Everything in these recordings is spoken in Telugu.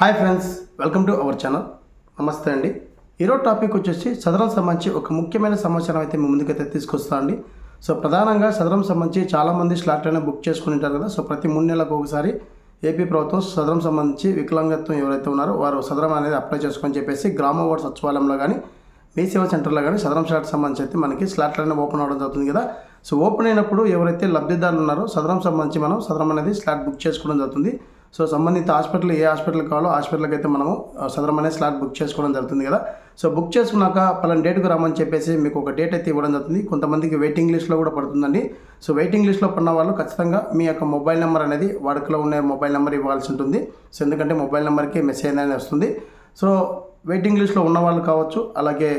Hi friends welcome to our channel. నమస్తే అండి. ఈరోజు టాపిక్ వచ్చేసి సదరం సంబంధించి ఒక ముఖ్యమైన సమాచారం అయితే మీ ముందుకైతే తీసుకొస్తా అండి. సో ప్రధానంగా సదరం సంబంధించి చాలామంది స్లాట్ అయినా బుక్ చేసుకుని ఉంటారు కదా సో ప్రతి మూడు నెలలకు ఒకసారి ఏపీ ప్రభుత్వం సదరం సంబంధించి వికలాంగత్వం ఎవరైతే ఉన్నారో వారు సదరం అనేది అప్లై చేసుకొని చెప్పేసి గ్రామ వార్డ్ సచివాలయంలో కానీ మీ సేవా సెంటర్లో కానీ సదరం స్లాట్ సంబంధించి అయితే మనకి స్లాట్లు అయినా ఓపెన్ అవ్వడం జరుగుతుంది కదా. సో ఓపెన్ అయినప్పుడు ఎవరైతే లబ్ధిదారులు ఉన్నారో సదరం సంబంధించి మనం సదరం అనేది స్లాట్ బుక్ చేసుకోవడం జరుగుతుంది. సో సంబంధిత హాస్పిటల్ ఏ హాస్పిటల్ కావాలో హాస్పిటల్కి అయితే మనము సదరమనే స్లాట్ బుక్ చేసుకోవడం జరుగుతుంది కదా. సో బుక్ చేసుకున్నాక పలానా డేట్కి రమ్మని చెప్పేసి మీకు ఒక డేట్ అయితే ఇవ్వడం జరుగుతుంది. కొంతమందికి వెయిటింగ్ లిస్ట్లో కూడా పడుతుందండి. సో వెయిటింగ్ లిస్ట్లో పడిన వాళ్ళు ఖచ్చితంగా మీ యొక్క మొబైల్ నెంబర్ అనేది వాడుకలో ఉన్న మొబైల్ నెంబర్ ఇవ్వాల్సి ఉంటుంది. సో ఎందుకంటే మొబైల్ నెంబర్కి మెసేజ్ అనేది వస్తుంది. సో వెయిటింగ్ లిస్ట్లో ఉన్న వాళ్ళు కావచ్చు అలాగే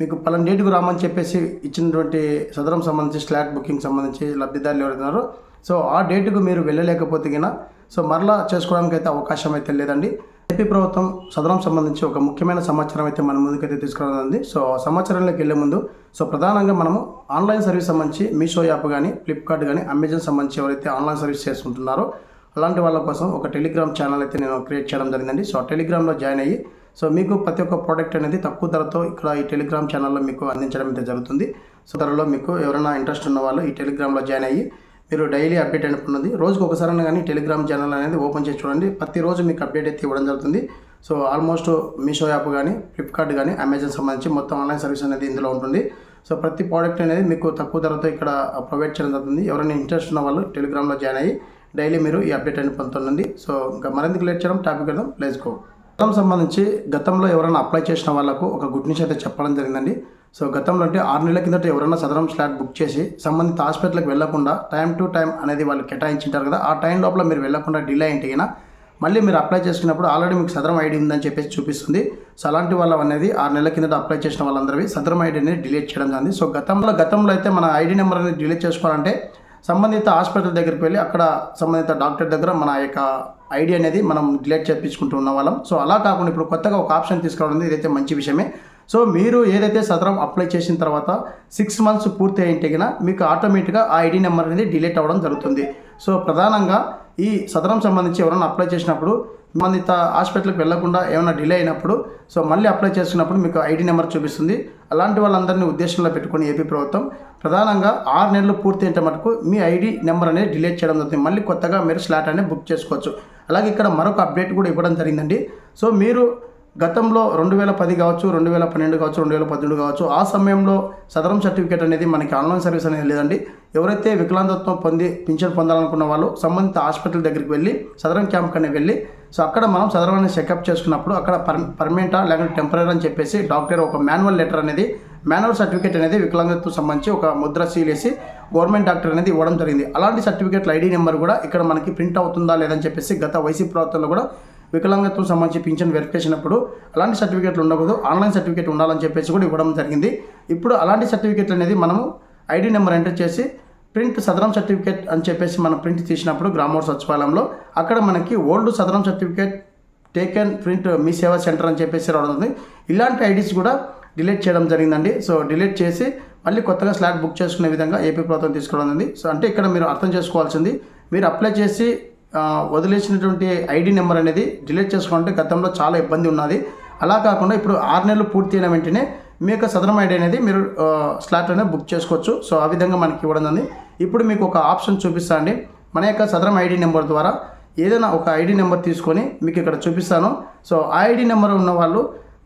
మీకు పలానా డేట్కు రామని చెప్పేసి ఇచ్చినటువంటి సదరం సంబంధించి స్లాట్ బుకింగ్ సంబంధించి లబ్ధిదారులు ఎవరున్నారో సో ఆ డేటుకు మీరు వెళ్ళలేకపోతే గిన సో మరలా చేసుకోవడానికి అయితే అవకాశం అయితే లేదండి. ఏపీ ప్రభుత్వం సదరం సంబంధించి ఒక ముఖ్యమైన సమాచారం అయితే మన ముందుకైతే తీసుకురానుంది. సో ఆ సమాచారంలోకి వెళ్ళే ముందు సో ప్రధానంగా మనము ఆన్లైన్ సర్వీస్ సంబంధించి మీషో యాప్ కానీ ఫ్లిప్కార్ట్ కానీ అమెజాన్ సంబంధించి ఎవరైతే ఆన్లైన్ సర్వీస్ చేసుకుంటున్నారో అలాంటి వాళ్ళ కోసం ఒక టెలిగ్రామ్ ఛానల్ అయితే నేను క్రియేట్ చేయడం జరిగిందండి. సో ఆ టెలిగ్రామ్లో జాయిన్ అయ్యి సో మీకు ప్రతి ఒక్క ప్రోడక్ట్ అనేది తక్కువ ధరతో ఇక్కడ ఈ టెలిగ్రామ్ ఛానల్లో మీకు అందించడం అయితే జరుగుతుంది. సో ధరలో మీకు ఎవరైనా ఇంట్రెస్ట్ ఉన్న వాళ్ళు ఈ టెలిగ్రామ్లో జాయిన్ అయ్యి మీరు డైలీ అప్డేట్ అయినప్పుడు రోజుకు ఒకసారి కానీ టెలిగ్రామ్ ఛానల్ అనేది ఓపెన్ చేసి చూడండి. ప్రతిరోజు మీకు అప్డేట్ అయితే ఇవ్వడం జరుగుతుంది. సో ఆల్మోస్ట్ మీషో యాప్ కానీ ఫ్లిప్కార్ట్ కానీ అమెజాన్ సంబంధించి మొత్తం ఆన్లైన్ సర్వీస్ అనేది ఇందులో ఉంటుంది. సో ప్రతి ప్రోడక్ట్ అనేది మీకు తక్కువ ధరతో ఇక్కడ ప్రొవైడ్ చేయడం జరుగుతుంది. ఎవరైనా ఇంట్రెస్ట్ ఉన్న వాళ్ళు టెలిగ్రామ్లో జాయిన్ అయ్యి డైలీ మీరు ఈ అప్డేట్ అనేది పొందుతుండండి. సో ఇంకా మరింత లేట్ చేయడం? టాపిక్ వెళ్దాం. ప్లేస్ గో గతం సంబంధించి గతంలో ఎవరైనా అప్లై చేసిన వాళ్ళకు ఒక గుడ్ న్యూస్ అయితే చెప్పడం జరిగిందండి. సో గతంలో అంటే ఆరు నెలల కిందట ఎవరైనా సదరం స్లాట్ బుక్ చేసి సంబంధిత హాస్పిటల్కి వెళ్ళకుండా టైం టు టైం అనేది వాళ్ళు కేటాయించింటారు కదా ఆ టైం లోపల మీరు వెళ్ళకుండా డిలే అయింటిగినా మళ్ళీ మీరు అప్లై చేసుకున్నప్పుడు ఆల్రెడీ మీకు సదరం ఐడి ఉందని చెప్పేసి చూపిస్తుంది. సో అలాంటి వాళ్ళ అనేది ఆరు నెలల కిందట అప్లై చేసిన వాళ్ళందరివి సదరం ఐడి అనేది డిలీట్ చేయడం జరిగింది. సో గతంలో గతంలో అయితే మన ఐడి నెంబర్ అనేది డిలీట్ చేసుకోవాలంటే సంబంధిత హాస్పిటల్ దగ్గరికి వెళ్ళి అక్కడ సంబంధిత డాక్టర్ దగ్గర మన యొక్క ఐడి అనేది మనం డిలేట్ చేయించుకుంటూ ఉన్న వాళ్ళం. సో అలా కాకుండా ఇప్పుడు కొత్తగా ఒక ఆప్షన్ తీసుకురావడం ఇదైతే మంచి విషయమే. సో మీరు ఏదైతే సదరం అప్లై చేసిన తర్వాత సిక్స్ మంత్స్ పూర్తి అయింటే మీకు ఆటోమేటిక్గా ఆ ఐడి నెంబర్ అనేది డిలీట్ అవ్వడం జరుగుతుంది. సో ప్రధానంగా ఈ సదరం సంబంధించి ఎవరైనా అప్లై చేసినప్పుడు సంబంధిత హాస్పిటల్కి వెళ్ళకుండా ఏమైనా డిలే అయినప్పుడు సో మళ్ళీ అప్లై చేసుకున్నప్పుడు మీకు ఐడి నెంబర్ చూపిస్తుంది. అలాంటి వాళ్ళందరినీ ఉద్దేశంలో పెట్టుకుని ఏపీ ప్రభుత్వం ప్రధానంగా ఆరు నెలలు పూర్తి అయితే మటుకు మీ ఐడి నెంబర్ అనేది డిలీట్ చేయడం జరుగుతుంది. మళ్ళీ కొత్తగా మీరు స్లాట్ అనేది బుక్ చేసుకోవచ్చు. అలాగే ఇక్కడ మరొక అప్డేట్ కూడా ఇవ్వడం జరిగిందండి. సో మీరు గతంలో రెండు వేల పది కావచ్చు రెండు వేల పన్నెండు కావచ్చు రెండు వేల పద్దెనిమిది కావచ్చు ఆ సమయంలో సదరం సర్టిఫికేట్ అనేది మనకి ఆన్లైన్ సర్వీస్ అనేది లేదండి. ఎవరైతే వికలాంగత్వం పొంది పింఛన్ పొందాలనుకున్న వాళ్ళు సంబంధిత హాస్పిటల్ దగ్గరికి వెళ్ళి సదరం క్యాంప్ కనే వెళ్ళి సో అక్కడ మనం సదరం అనేది చెకప్ చేసుకున్నప్పుడు అక్కడ పర్ పర్మనెంటా లేకుంటే టెంపరీ అని చెప్పేసి డాక్టర్ ఒక మాన్యువల్ లెటర్ అనేది మాన్యువల్ సర్టిఫికేట్ అనేది వికలాంగత్వం సంబంధించి ఒక ముద్ర సీలేసి గవర్నమెంట్ డాక్టర్ అనేది ఇవ్వడం జరిగింది. అలాంటి సర్టిఫికేట్ల ఐడి నెంబర్ కూడా ఇక్కడ మనకి ప్రింట్ అవుతుందా లేదని చెప్పేసి గత వైసీపీ ప్రభుత్వంలో కూడా వికలాంగత్వం సంబంధించి పింఛన్ వెరిఫికేషన్ అప్పుడు అలాంటి సర్టిఫికేట్లు ఉండకూడదు. ఆన్లైన్ సర్టిఫికేట్ ఉండాలని చెప్పేసి కూడా ఇవ్వడం జరిగింది. ఇప్పుడు అలాంటి సర్టిఫికేట్లు అనేది మనము ఐడి నెంబర్ ఎంటర్ చేసి ప్రింట్ సదరం సర్టిఫికేట్ అని చెప్పేసి మనం ప్రింట్ తీసినప్పుడు గ్రామోర్ సచివాలయంలో అక్కడ మనకి old Sadarem certificate taken print Mee Seva center అని చెప్పేసి రావడం ఉంది ఇలాంటి ఐడీస్ కూడా డిలీట్ చేయడం జరిగిందండి. సో డిలీట్ చేసి మళ్ళీ కొత్తగా స్లాట్ బుక్ చేసుకునే విధంగా ఏపీ ప్రభుత్వం తీసుకోవడం ఉంది సో అంటే ఇక్కడ మీరు అర్థం చేసుకోవాల్సింది మీరు అప్లై చేసి వదిలేసినటువంటి ఐడి నెంబర్ అనేది డిలీట్ చేసుకోవాలంటే గతంలో చాలా ఇబ్బంది ఉన్నది. అలా కాకుండా ఇప్పుడు ఆరు నెలలు పూర్తి అయిన వెంటనే మీ యొక్క సదరం ఐడి అనేది మీరు ఆ, స్లాట్ అనేది బుక్ చేసుకోవచ్చు. సో ఆ విధంగా మనకి ఇవ్వడం ఉంది ఇప్పుడు మీకు ఒక ఆప్షన్ చూపిస్తా అండి. మన యొక్క సదరం ఐడి నెంబర్ ద్వారా ఏదైనా ఒక ఐడి నెంబర్ తీసుకొని మీకు ఇక్కడ చూపిస్తాను. సో ఆ ఐడి నెంబర్ ఉన్న వాళ్ళు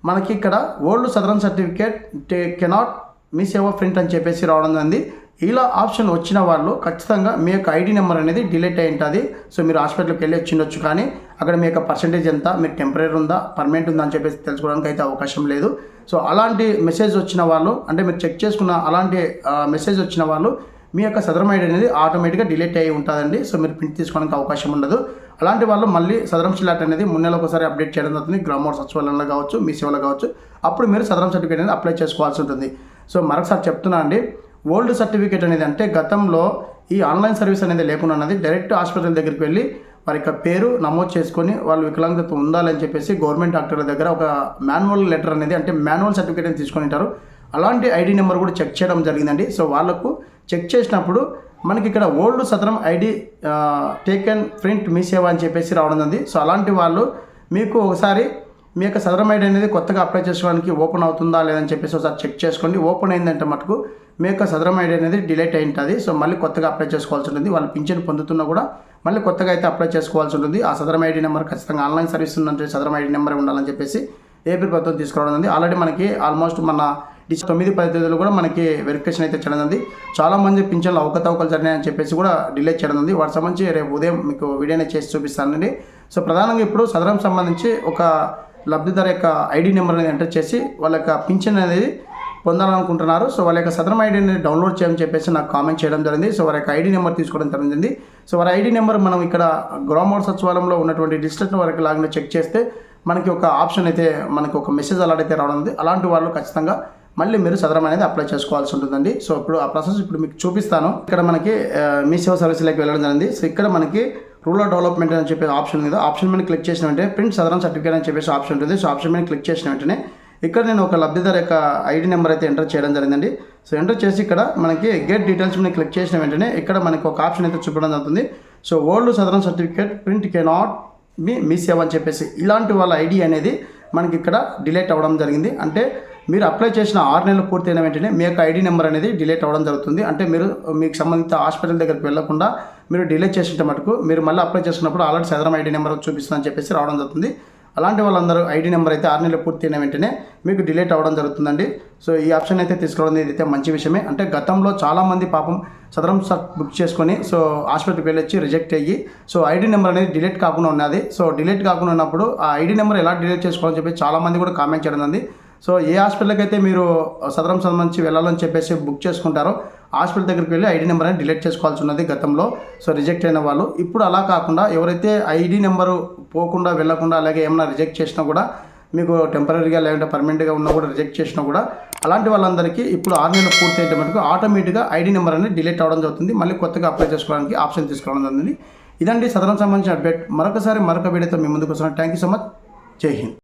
మనకి ఇక్కడ old Sadarem certificate cannot Mee Seva print అని చెప్పేసి రావడం జరిగింది. ఇలా ఆప్షన్ వచ్చిన వాళ్ళు ఖచ్చితంగా మీ యొక్క ఐడి నెంబర్ అనేది డిలీట్ అయి ఉంటుంది. సో మీరు హాస్పిటల్కి వెళ్ళి వచ్చిండొచ్చు కానీ అక్కడ మీ యొక్క పర్సంటేజ్ ఎంత మీకు టెంపరీ ఉందా పర్మనెంట్ ఉందా అని చెప్పేసి తెలుసుకోవడానికి అయితే అవకాశం లేదు. సో అలాంటి మెసేజ్ వచ్చిన వాళ్ళు అంటే మీరు చెక్ చేసుకున్న అలాంటి మెసేజ్ వచ్చిన వాళ్ళు మీ యొక్క సదరం ఐడి అనేది ఆటోమేటిక్గా డిలీట్ అయి ఉంటుందండి. సో మీరు ప్రింట్ తీసుకోవడానికి అవకాశం ఉండదు. అలాంటి వాళ్ళు మళ్ళీ సదరం స్లాట్ అనేది మూడు ఒకసారి అప్డేట్ చేయడం జరుగుతుంది. గ్రామర్ సచివాలయంలో కావచ్చు మీ సేవలో కావచ్చు. అప్పుడు మీరు సదరం సర్టిఫికేట్ అనేది అప్లై చేసుకోవాల్సి ఉంటుంది. సో మరొకసారి చెప్తున్నా అండి ఓల్డ్ సర్టిఫికేట్ అనేది అంటే గతంలో ఈ ఆన్లైన్ సర్వీస్ అనేది లేకుండా ఉన్నది. డైరెక్ట్ హాస్పిటల్ దగ్గరికి వెళ్ళి వారి యొక్క పేరు నమోదు చేసుకొని వాళ్ళు వికలాంగత ఉండాలని చెప్పేసి గవర్నమెంట్ డాక్టర్ల దగ్గర ఒక మాన్యువల్ లెటర్ అనేది అంటే మాన్యువల్ సర్టిఫికేట్ అని తీసుకొని ఉంటారు. అలాంటి ఐడి నెంబర్ కూడా చెక్ చేయడం జరిగిందండి. సో వాళ్ళకు చెక్ చేసినప్పుడు మనకి ఇక్కడ old Sadarem ID taken print Mee Seva అని చెప్పేసి రావడం ఉంది. సో అలాంటి వాళ్ళు మీకు ఒకసారి మీ యొక్క సదరం ఐడి అనేది కొత్తగా అప్లై చేసుకోవడానికి ఓపెన్ అవుతుందా లేదని చెప్పేసి ఒకసారి చెక్ చేసుకోండి. ఓపెన్ అయిందంటే మటుకు మీ యొక్క సదరం ఐడి అనేది డిలీట్ అయి ఉంటుంది సో మళ్ళీ కొత్తగా అప్లై చేసుకోవాల్సి ఉంటుంది. వాళ్ళు పింఛన్ పొందుతున్నా కూడా మళ్ళీ కొత్తగా అయితే అప్లై చేసుకోవాల్సి ఉంటుంది. ఆ సదరం ఐడి నెంబర్ ఖచ్చితంగా ఆన్లైన్ సర్వీస్ ఉన్నట్టు సదరం ఐడి నెంబర్ ఉండాలని చెప్పేసి ఏపీ ప్రభుత్వం తీసుకురావడం ఉంది ఆల్రెడీ మనకి ఆల్మోస్ట్ మన డిసెంబర్ తొమ్మిది పది తేదీలో కూడా మనకి వెరిఫికేషన్ అయితే చేయడం ఉంది చాలా మంది పింఛన్లు అవకతవకలు జరిగినాయని చెప్పేసి కూడా డిలే చేయడం ఉంది వాటి సంబంధించి రేపు ఉదయం మీకు వీడియోనే చేసి చూపిస్తానండి సో ప్రధానంగా ఇప్పుడు సదరం సంబంధించి ఒక లబ్ధిదారు యొక్క ఐడి నెంబర్ అనేది ఎంటర్ చేసి వాళ్ళ యొక్క పింఛన్ అనేది పొందాలనుకుంటున్నారు. సో వాళ్ళ యొక్క సదరం ఐడిని డౌన్లోడ్ చేయమని చెప్పేసి నాకు కామెంట్ చేయడం జరిగింది. సో వారి యొక్క ఐడి నెంబర్ తీసుకోవడం జరిగింది. సో వారి ఐడి నెంబర్ మనం ఇక్కడ గ్రామోడ్ సచివాలయంలో ఉన్నటువంటి డిస్ట్రిక్ట్ వరకు లాగిన చెక్ చేస్తే మనకి ఒక ఆప్షన్ అయితే మనకి ఒక మెసేజ్ అలాంటి అయితే రావడం ఉంది. అలాంటి వాళ్ళు ఖచ్చితంగా మళ్ళీ మీరు సదరం అనేది అప్లై చేసుకోవాల్సి ఉంటుందండి. సో ఇప్పుడు ఆ ప్రాసెస్ ఇప్పుడు మీకు చూపిస్తాను. ఇక్కడ మనకి మీ సేవ సర్వీసులకి వెళ్ళడం జరిగింది. సో ఇక్కడ మనకి రూరల్ డెవలప్మెంట్ అని చెప్పే ఆప్షన్ మీద ఆప్షన్ మీద క్లిక్ చేసిన వెంటనే ప్రింట్ సదరం సర్టిఫికేట్ అని చెప్పేసి ఆప్షన్ ఉంటుంది. సో ఆప్షన్ మీద క్లిక్ చేసిన వెంటనే ఇక్కడ నేను ఒక లబ్ధిదారు యొక్క ఐడి నెంబర్ అయితే ఎంటర్ చేయడం జరిగిందండి. సో ఎంటర్ చేసి ఇక్కడ మనకి గెట్ డీటెయిల్స్ మీద క్లిక్ చేసిన వెంటనే ఇక్కడ మనకి ఒక ఆప్షన్ అయితే చూపడం జరుగుతుంది. So old Sadarem certificate print cannot మీ మిస్ అవ్వని చెప్పేసి ఇలాంటి వాళ్ళ ఐడి అనేది మనకి ఇక్కడ డిలేట్ అవ్వడం జరిగింది. అంటే మీరు అప్లై చేసిన ఆరు నెలలు పూర్తయిన వెంటనే మీ యొక్క ఐడి నెంబర్ అనేది డిలేట్ అవ్వడం జరుగుతుంది. అంటే మీరు మీకు సంబంధిత హాస్పిటల్ దగ్గరికి వెళ్ళకుండా మీరు డిలేట్ చేసిన మటుకు మీరు మళ్ళీ అప్లై చేసుకున్నప్పుడు ఆల్రెడీ సదరం ఐడి నెంబర్ చూపిస్తుందని చెప్పేసి రావడం జరుగుతుంది. అలాంటి వాళ్ళందరూ ఐడి నెంబర్ అయితే ఆరు నెలలు పూర్తయిన వెంటనే మీకు డిలేట్ అవ్వడం జరుగుతుందండి. సో ఈ ఆప్షన్ అయితే తీసుకోవడం ఇది అయితే మంచి విషయమే. అంటే గతంలో చాలామంది పాపం సదరం సర్ బుక్ చేసుకొని సో హాస్పిటల్కి వెళ్ళొచ్చి రిజెక్ట్ అయ్యి సో ఐడి నెంబర్ అనేది డిలీట్ కాకుండా ఉన్నది. సో డిలీట్ కాకుండా ఉన్నప్పుడు ఆ ఐడి నెంబర్ ఎలా డిలీట్ చేసుకోవాలని చెప్పి చాలామంది కూడా కామెంట్ చేయడం ఉంది సో ఏ హాస్పిటల్కి అయితే మీరు సదరం సంబంధించి వెళ్ళాలని చెప్పేసి బుక్ చేసుకుంటారో హాస్పిటల్ దగ్గరికి వెళ్ళి ఐడి నెంబర్ అని డిలీట్ చేసుకోవాల్సి ఉన్నది గతంలో. సో రిజెక్ట్ అయిన వాళ్ళు. ఇప్పుడు అలా కాకుండా ఎవరైతే ఐడి నెంబరు పోకుండా వెళ్ళకుండా అలాగే ఏమైనా రిజెక్ట్ చేసినా కూడా మీకు టెంపరీగా లేదంటే పర్మనెంట్గా ఉన్నా కూడా రిజెక్ట్ చేసినా కూడా అలాంటి వాళ్ళందరికీ ఇప్పుడు ఆరు నెలలు పూర్తి అయితే మటుకు ఆటోమేటిక్గా ఐడి నెంబర్ అనేది డిలీట్ అవ్వడం జరుగుతుంది. మళ్ళీ కొత్తగా అప్లై చేసుకోవడానికి ఆప్షన్ తీసుకోవడం జరుగుతుంది. ఇదండి సదనం సంబంధించిన అప్డేట్. మరొకసారి మరొక వీడియోతో మీ ముందుకు వస్తున్నాను. Thank you so much. జై హింద్.